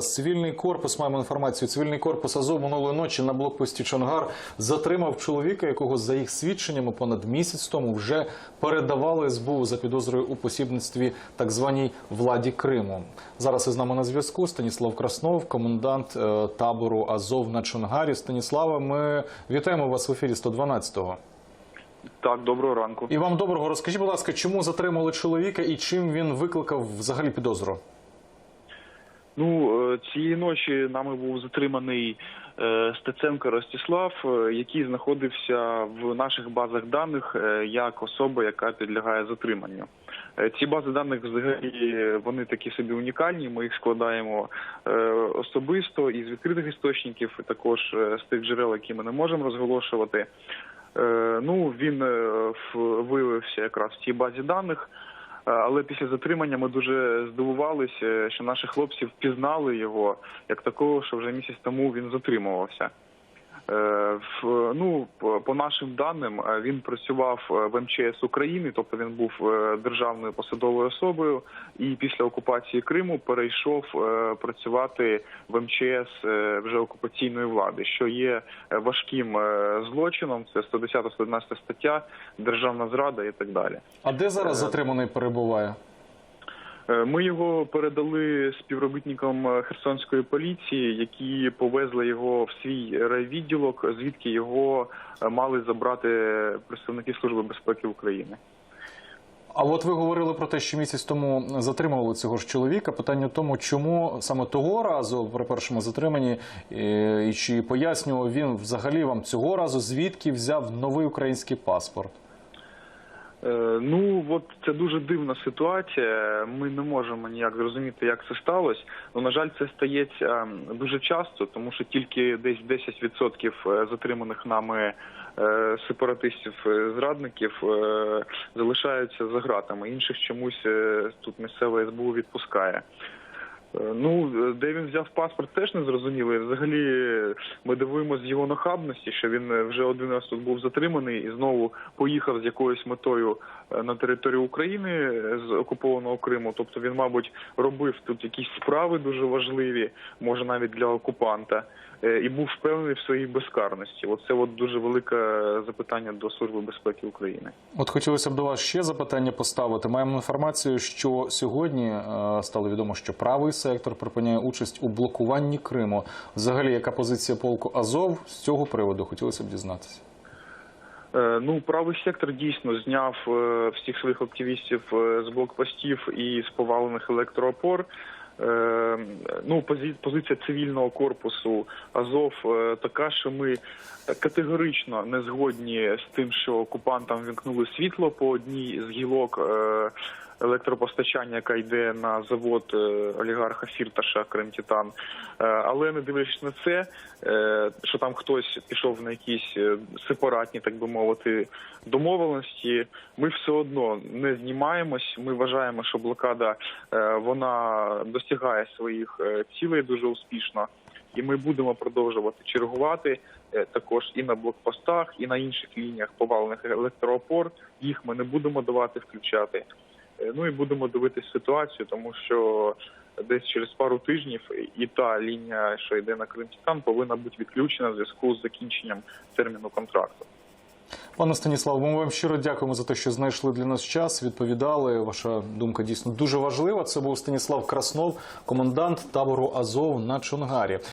Цивільний корпус маємо інформацію. Цивільний корпус Азов минулої ночі на блокпості Чонгар затримав чоловіка, якого за їх свідченнями понад місяць тому вже передавали СБУ за підозрою у посібництві так званій владі Криму. Зараз із нами на зв'язку Станіслав Краснов, комендант е, табору Азов на Чонгарі. Станіслава, ми вітаємо вас в ефірі 112-го. Так, доброго ранку. І вам доброго розкажіть, будь ласка, чому затримали чоловіка і чим він викликав взагалі підозру? Ну е, цієї ночі нами був затриманий е, Стеценко Ростислав, е, який знаходився в наших базах даних як особа, яка підлягає затриманню. Ці бази даних взагалі вони такі собі унікальні. Ми їх складаємо особисто із відкритих істочників, також з тих джерел, які ми не можемо розголошувати. Ну він виявився якраз в цій базі даних. Е, Але після затримання ми дуже здивувалися, що наші хлопці впізнали його як такого, що вже місяць тому він затримувався. Е, Ну, по- нашим даним, е, він працював е, в МЧС України, тобто він був державною посадовою особою, і після окупації Криму перейшов працювати в МЧС вже окупаційної влади, що є важким злочином. Це 110-111 стаття, державна зрада і так далі. А де зараз затриманий перебуває? Е, Ми його передали співробітникам е, Херсонської поліції, які повезли його в свій райвідділок, звідки його е, мали забрати представники Служби безпеки України. А от ви говорили про те, що місяць тому затримували цього ж чоловіка. Питання в тому, чому саме того разу при першому затриманні, і чи пояснював він взагалі вам цього разу, звідки взяв новий український паспорт? Е, Ну от це дуже дивна ситуація. Ми не можемо ніяк зрозуміти, як це сталося. Ну на жаль, це стається дуже часто, тому що тільки десь 10% е, затриманих нами е, сепаратистів зрадників залишаються за ґратами. Інших чомусь тут місцеве СБУ відпускає. Е, Ну, е, де він взяв паспорт, теж не зрозуміло. І Взагалі, е, ми дивуємося з його нахабності, що він вже один раз тут був затриманий і знову поїхав з якоюсь метою на територію України з окупованого Криму. Тобто він, мабуть, робив тут якісь справи дуже важливі, може навіть для окупанта, і був впевнений в своїй безкарності. Оце от дуже велике запитання до Служби безпеки України. От хотілося б до вас ще запитання поставити. Маємо інформацію, що сьогодні стало відомо, що правий сектор припиняє участь у блокуванні Криму. Взагалі, яка позиція полку Азов з цього приводу? Хотілося б дізнатися. Е, Ну, правий сектор дійсно зняв е, всіх своїх активістів е, з блокпостів і з повалених електроопор. Ну, пози- позиція цивільного корпусу Азов така, що ми категорично не згодні з тим, що окупантам вімкнули світло по одній з гілок електропостачання, яка йде на завод е, олігарха Фірташа Кримтітан. Е, Але не дивлячись на це, е, що там хтось пішов на якісь сепаратні, так би мовити, домовленості, ми все одно не знімаємось. Ми вважаємо, що блокада вона досягає своїх цілей дуже успішно, і ми будемо продовжувати чергувати також і на блокпостах, і на інших лініях повалених електроопор. Їх ми не будемо давати включати. Е, Ну і будемо дивитись ситуацію, тому що десь через пару тижнів і та лінія, що йде на Кримтітан, повинна бути відключена в зв'язку з закінченням терміну контракту. Пане Станіслав, ми вам щиро дякуємо за те, що знайшли для нас час. Відповідали. Ваша думка дійсно дуже важлива. Це був Станіслав Краснов, комендант табору Азов на Чонгарі.